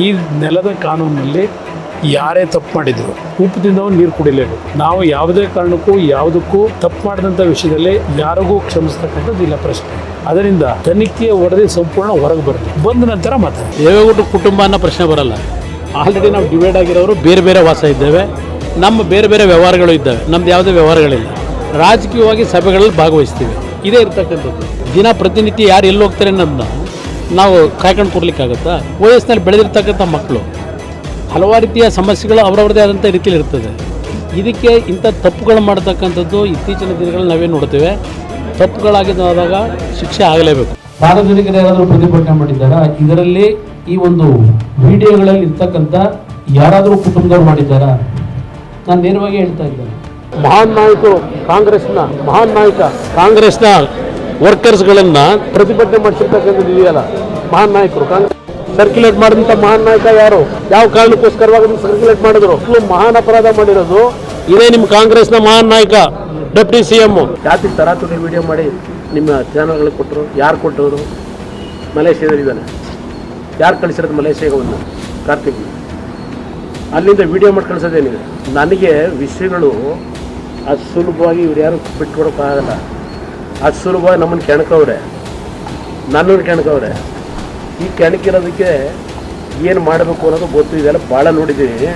ಈ ನೆಲದ ಕಾನೂನಿನಲ್ಲಿ ಯಾರೇ ತಪ್ಪು ಮಾಡಿದ್ರು ಉಪ್ಪು ತಿಂದವನು ನೀರು ಕುಡಿಲೇಬೇಕು ನಾವು ಯಾವುದೇ ಕಾರಣಕ್ಕೂ ಯಾವುದಕ್ಕೂ ತಪ್ಪು ಮಾಡಿದಂಥ ವಿಷಯದಲ್ಲಿ ಯಾರಿಗೂ ಕ್ಷಮಿಸ್ತಕ್ಕಂಥದ್ದು ಇಲ್ಲ ಪ್ರಶ್ನೆ. ಅದರಿಂದ ತನಿಖೆಯ ವರದಿ ಸಂಪೂರ್ಣ ಹೊರಗೆ ಬರುತ್ತೆ. ಬಂದ ನಂತರ ಮಾತಾಡಿ ದೇವೇಗೌಡರ ಕುಟುಂಬ ಅನ್ನೋ ಪ್ರಶ್ನೆ ಬರಲ್ಲ. ಆಲ್ರೆಡಿ ನಾವು ಡಿವೈಡ್ ಆಗಿರೋರು ಬೇರೆ ಬೇರೆ ವಾಸ ಇದ್ದೇವೆ. ನಮ್ಮ ಬೇರೆ ಬೇರೆ ವ್ಯವಹಾರಗಳು ಇದ್ದಾವೆ. ನಮ್ದು ಯಾವುದೇ ವ್ಯವಹಾರಗಳಿಲ್ಲ. ರಾಜಕೀಯವಾಗಿ ಸಭೆಗಳಲ್ಲಿ ಭಾಗವಹಿಸ್ತೀವಿ. ಇದೇ ಇರ್ತಕ್ಕಂಥದ್ದು. ದಿನ ಪ್ರತಿನಿತ್ಯ ಯಾರು ಎಲ್ಲಿ ಹೋಗ್ತಾರೆ ಅನ್ನೋದನ್ನ ನಾವು ಕಾಯ್ಕೊಂಡು ಕೊಡ್ಲಿಕ್ಕಾಗತ್ತಾ? ವಯಸ್ಸಿನಲ್ಲಿ ಬೆಳೆದಿರ್ತಕ್ಕಂಥ ಮಕ್ಕಳು ಹಲವಾರು ರೀತಿಯ ಸಮಸ್ಯೆಗಳು ಅವರವ್ರದೇ ಆದಂಥ ರೀತಿಯಲ್ಲಿ ಇರ್ತದೆ. ಇದಕ್ಕೆ ಇಂಥ ತಪ್ಪುಗಳು ಮಾಡ್ತಕ್ಕಂಥದ್ದು ಇತ್ತೀಚಿನ ದಿನಗಳಲ್ಲಿ ನಾವೇ ನೋಡ್ತೇವೆ. ತಪ್ಪುಗಳಾಗಿದ್ದಾದಾಗ ಶಿಕ್ಷೆ ಆಗಲೇಬೇಕು. ಸಾರ್ವಜನಿಕರು ಯಾರಾದರೂ ಪ್ರತಿಭಟನೆ ಮಾಡಿದ್ದಾರಾ? ಇದರಲ್ಲಿ ಈ ಒಂದು ವಿಡಿಯೋಗಳಲ್ಲಿ ಇರ್ತಕ್ಕಂಥ ಯಾರಾದರೂ ಕುಟುಂಬದವ್ರು ಮಾಡಿದ್ದಾರಾ? ನಾನು ನೇರವಾಗಿ ಹೇಳ್ತಾ ಇದ್ದೇನೆ. ಮಹಾನ್ ನಾಯಕರು ಕಾಂಗ್ರೆಸ್ನ ಮಹಾನ್ ನಾಯಕ ಕಾಂಗ್ರೆಸ್ನ ವರ್ಕರ್ಸ್ಗಳನ್ನ ಪ್ರತಿಭಟನೆ ಮಾಡಿಸಿರ್ತಕ್ಕಂಥದ್ದು ಇದೆಯಲ್ಲ ಮಹಾನ್ ನಾಯಕರು. ಕಾಂಗ್ರೆಸ್ ಸರ್ಕ್ಯುಲೇಟ್ ಮಾಡಿದಂಥ ಮಹಾನ್ ನಾಯಕ ಯಾರು? ಯಾವ ಕಾರಣಕ್ಕೋಸ್ಕರವಾಗಿ ಸರ್ಕ್ಯುಲೇಟ್ ಮಾಡಿದ್ರು? ಮಹಾನ್ ಅಪರಾಧ ಮಾಡಿರೋದು. ಇದೇ ನಿಮ್ಮ ಕಾಂಗ್ರೆಸ್ನ ಮಹಾನ್ ನಾಯಕ, ಡೆಪ್ಟಿ ಸಿ ಎಂ ಜಾತಿ ತರಾತುರಿ ವಿಡಿಯೋ ಮಾಡಿ ನಿಮ್ಮ ಚಾನಲ್ಗಳಿಗೆ ಕೊಟ್ಟರು. ಯಾರು ಕೊಟ್ಟವರು? ಮಲೇಷ್ಯಾದಲ್ಲಿದ್ದಾನೆ ಯಾರು ಕಳಿಸಿರೋದು ಮಲೇಷ್ಯಾಗೆ ಒಂದು ಕಾರ್ತಿಕ್. ಅಲ್ಲಿಂದ ವಿಡಿಯೋ ಮಾಡಿ ಕಳಿಸೋದೇನಿದೆ? ನನಗೆ ವಿಷಯಗಳು ಅದು ಸುಲಭವಾಗಿ ಇವ್ರು ಯಾರು ಬಿಟ್ಕೊಡೋಕ್ಕಾಗಲ್ಲ. ಅಷ್ಟು ಸುಲಭವಾಗಿ ನಮ್ಮನ್ನು ಕೆಣಕವ್ರೆ. ನನ್ನನ್ನು ಕೆಣಕವ್ರೆ. ಈ ಕೆಣಕಿರೋದಕ್ಕೆ ಏನು ಮಾಡಬೇಕು ಅನ್ನೋದು ಗೊತ್ತು, ಇದೆಲ್ಲ ಭಾಳ ನೋಡಿದ್ದೀವಿ